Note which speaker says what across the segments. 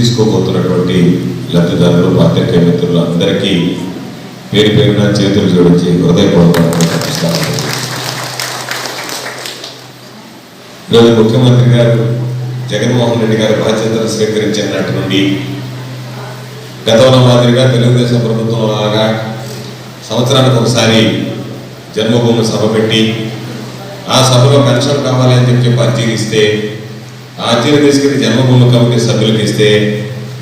Speaker 1: తీసుకోబోతున్నటువంటి లబ్ధిదారులు పాత్రికేయ మిత్రులు అందరికీ పేరు పేరున చేతులు జోడించి హృదయపూర్వకంగా నమస్కారం ఈరోజు ముఖ్యమంత్రి గారు జగన్మోహన్ రెడ్డి గారి బాధ్యతలు స్వీకరించిన నాటి నుండి గతంలో మాదిరిగా తెలుగుదేశం ప్రభుత్వం లాగా సంవత్సరానికి ఒకసారి జన్మభూమి సభ పెట్టి ఆ సభలో పెన్షన్ కావాలి అని చెప్పి పరిశీలిస్తే అర్జీలు తీసుకెళ్ళి జన్మభూమి కమిటీ సభ్యులకు ఇస్తే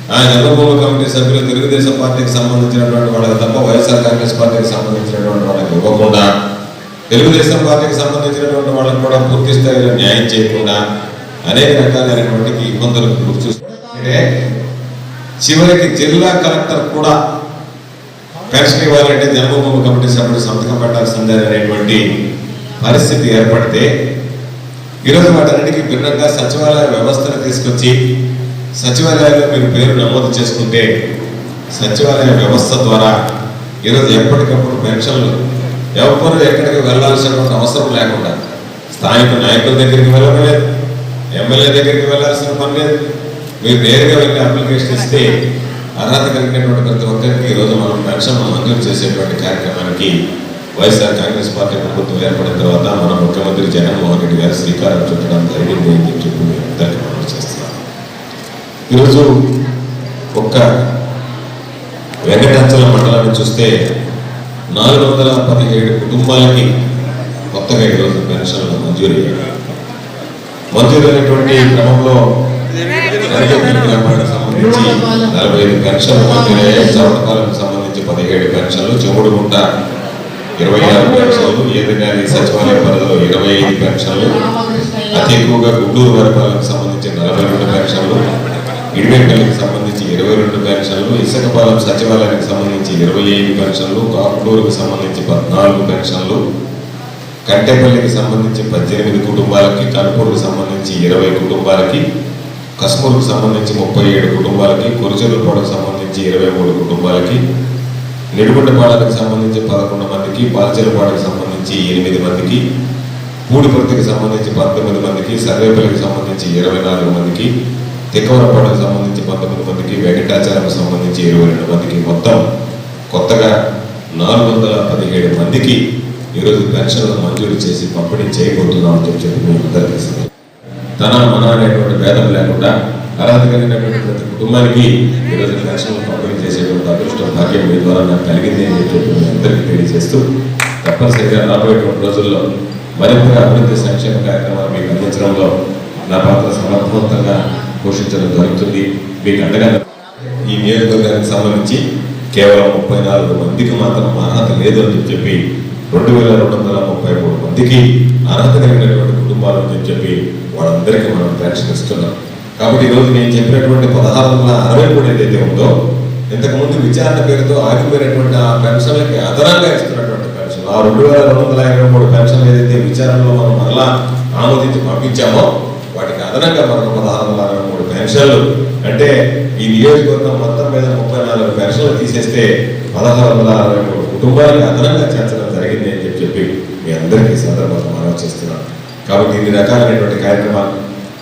Speaker 1: ఆ జన్మభూమి కమిటీ సభ్యులు తెలుగుదేశం పార్టీకి సంబంధించినటువంటి వాళ్ళకి తప్ప వైఎస్ఆర్ కాంగ్రెస్ పార్టీకి సంబంధించినటువంటి వాళ్ళకి ఇవ్వకుండా తెలుగుదేశం పార్టీకి సంబంధించినటువంటి వాళ్ళకి కూడా పూర్తి స్థాయిలో న్యాయం చేయకుండా అనేక రకాలైనటువంటి ఇబ్బందులకు గురి చూస్తుంటే చివరికి జిల్లా కలెక్టర్ కూడా పెన్షన్ ఇవ్వాలంటే జన్మభూమి కమిటీ సభ్యులు సంతకం పెట్టాల్సిందే అనేటువంటి పరిస్థితి ఏర్పడితే ఈరోజు వాటన్నిటికీ భిన్నంగా సచివాలయ వ్యవస్థను తీసుకొచ్చి సచివాలయాల్లో మీరు పేరు నమోదు చేసుకుంటే సచివాలయ వ్యవస్థ ద్వారా ఈరోజు ఎప్పటికప్పుడు పెన్షన్లు ఎవరు ఎక్కడికి వెళ్ళాల్సినటువంటి అవసరం లేకుండా స్థానిక నాయకుల దగ్గరికి వెళ్ళడం లేదు ఎమ్మెల్యే దగ్గరికి వెళ్ళాల్సిన పని లేదు. మీరు నేరుగా వెళ్ళి అప్లికేషన్ ఇస్తే అర్హత కలిగినటువంటి ప్రతి ఒక్కరికి ఈరోజు మనం పెన్షన్ మంజూరు చేసేటువంటి కార్యక్రమానికి వైఎస్ఆర్ కాంగ్రెస్ పార్టీ ప్రభుత్వం ఏర్పడిన తర్వాత మన ముఖ్యమంత్రి జగన్మోహన్ రెడ్డి గారు శ్రీకారం చుట్టడం జరిగింది అని చెప్పి మేము అందరికీ మనం చేస్తున్నాం ఈరోజు ఒక్క వెంకటాచల మండలాన్ని చూస్తే నాలుగు వందల పదిహేడు కుటుంబాలకి కొత్తగా ఈరోజు పెన్షన్లు మంజూరు మంజూరు అయినటువంటి క్రమంలో గ్రామానికి సంబంధించి నలభై ఐదు పెన్షన్లు మంజూరు సంబంధించి పదిహేడు పెన్షన్లు చెముడుగుంట ఇరవై ఆరు పెన్షన్లు ఏదైనా సచివాలయ పరిధిలో ఇరవై ఐదు పెన్షన్లు అతి ఎక్కువగా గుంటూరు వరపాలకు సంబంధించి నలభై రెండు పెన్షన్లు ఇడివేపల్లికి సంబంధించి ఇరవై రెండు పెన్షన్లు ఇసుకపాలెం సచివాలయానికి సంబంధించి ఇరవై ఐదు పెన్షన్లు కాకుటూరుకు సంబంధించి పద్నాలుగు పెన్షన్లు కంటేపల్లికి సంబంధించి పద్దెనిమిది కుటుంబాలకి కనుపూరుకు సంబంధించి ఇరవై కుటుంబాలకి కస్మూరుకు సంబంధించి ముప్పై ఏడు కుటుంబాలకి కురిచెరుపాడుకు సంబంధించి ఇరవై మూడు కుటుంబాలకి నిడుగుండపాడానికి సంబంధించి పదకొండు మందికి బాల్చెలపాడుకు సంబంధించి ఎనిమిది మందికి పూడిపర్తికి సంబంధించి పంతొమ్మిది మందికి సర్వేపల్లికి సంబంధించి ఇరవై నాలుగు మందికి తిక్కవరపాడుకు సంబంధించి పంతొమ్మిది మందికి వెంకటాచారంకు సంబంధించి ఇరవై రెండు మందికి మొత్తం కొత్తగా నాలుగు వందల పదిహేడు మందికి ఈరోజు పెన్షన్లు మంజూరు చేసి పంపిణీ చేయబోతున్నామని చెప్పి మేము అందరికీ తన మన అనేటువంటి భేదం లేకుండా అర్హత కలిగినటువంటి ప్రతి కుటుంబానికి ఈరోజు ఫ్యాషన్ పంపిణీ చేసేటువంటి అదృష్టం భాగ్యం మీ ద్వారా నాకు కలిగింది అని చెప్పి అందరికీ తెలియజేస్తూ తప్పనిసరిగా రాబోయేటువంటి రోజుల్లో మరింత అభివృద్ధి సంక్షేమ కార్యక్రమాలు మీకు అందించడంలో నా పాత్ర సమర్థవంతంగా పోషించడం జరుగుతుంది. మీకు అండగా ఈ నియోజకవర్గానికి సంబంధించి కేవలం ముప్పై నాలుగు మందికి మాత్రం అర్హత లేదు అని చెప్పి రెండు వేల రెండు వందల ముప్పై మూడు మందికి అర్హత కలిగినటువంటి కుటుంబాలు అని చెప్పి వాళ్ళందరికీ మనం పెన్షన్ ఇస్తున్నాం కాబట్టి ఈరోజు నేను చెప్పినటువంటి పదహారు వందల అరవై మూడు ఏదైతే ఉందో ఇంతకుముందు విచారణ పేరుతో ఆగిపోయినటువంటి ఆ పెన్షన్లకి అదనంగా ఇస్తున్నటువంటి పెన్షన్ ఆ రెండు వేల రెండు వందల ఇరవై మూడు పెన్షన్ ఏదైతే విచారణలో మనం మరలా ఆమోదించి పంపించామో వాటికి అదనంగా మనకు పదహారు వందల అరవై మూడు పెన్షన్లు. అంటే ఈ నియోజకవర్గం మొత్తం మీద ముప్పై నాలుగు పెన్షన్లు తీసేస్తే పదహారు వందల అరవై మూడు కుటుంబాలకు అదనంగా చేర్చడం జరిగింది అని చెప్పి చెప్పి మీ అందరికీ సందర్భంగా మనం చేస్తున్నాను కాబట్టి ఇన్ని రకాలైనటువంటి కార్యక్రమాలు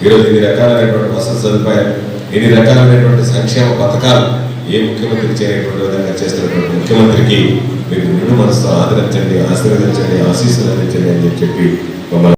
Speaker 1: ఈరోజు ఇన్ని రకాలైనటువంటి వసతి సదుపాయాలు ఇన్ని రకాలైనటువంటి సంక్షేమ పథకాలు ఏ ముఖ్యమంత్రి చేయనటువంటి విధంగా చేస్తున్నటువంటి ముఖ్యమంత్రికి మీరు నిండు మనసుతో ఆదరించండి ఆశీర్వదించండి ఆశీస్సులు అందించండి అని చెప్పి మమ్మల్ని